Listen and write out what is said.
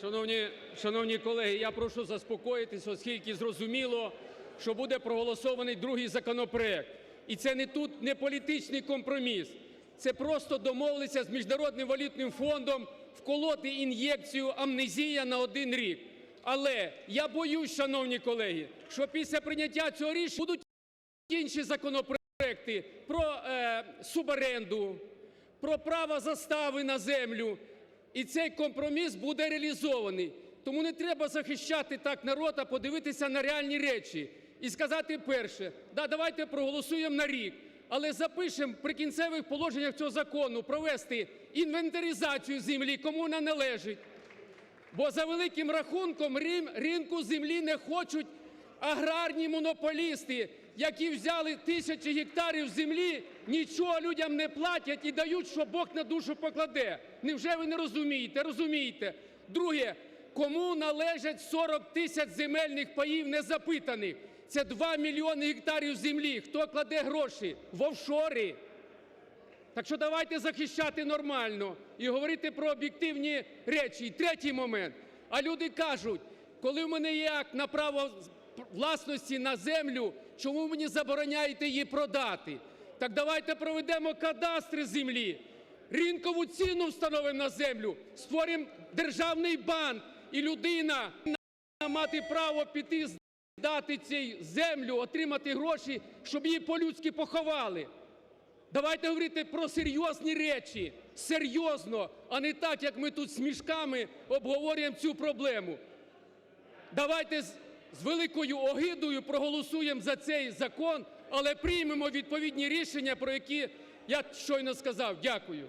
Шановні, шановні колеги, я прошу заспокоїтись, оскільки зрозуміло, що буде проголосований другий законопроект. І це не тут не політичний компроміс, це просто домовилися з Міжнародним валютним фондом вколоти ін'єкцію амнезія на один рік. Але я боюсь, шановні колеги, що після прийняття цього рішення будуть інші законопроекти про е, суборенду, про право застави на землю. І цей компроміс буде реалізований. Тому не треба захищати так народ, а подивитися на реальні речі. І сказати перше, да, давайте проголосуємо на рік, але запишемо в прикінцевих положеннях цього закону провести інвентаризацію землі, кому вона належить. Бо за великим рахунком ринку землі не хочуть аграрні монополісти, які взяли тисячі гектарів землі, нічого людям не платять і дають, що Бог на душу покладе. Невже ви не розумієте? Розумієте. Друге, кому належать 40 тисяч земельних паїв незапитаних? Це 2 мільйони гектарів землі. Хто кладе гроші? В офшори. Так що давайте захищати нормально і говорити про об'єктивні речі. І третій момент. А люди кажуть, коли в мене є акт на право власності на землю, чому мені забороняєте її продати? Так давайте проведемо кадастри землі, ринкову ціну встановимо на землю, створимо державний банк, і людина мати право піти здати цю землю, отримати гроші, щоб її по-людськи поховали. Давайте говорити про серйозні речі, серйозно, а не так, як ми тут з мішками обговорюємо цю проблему. Давайте з великою огидою проголосуємо за цей закон, але приймемо відповідні рішення, про які я щойно сказав. Дякую.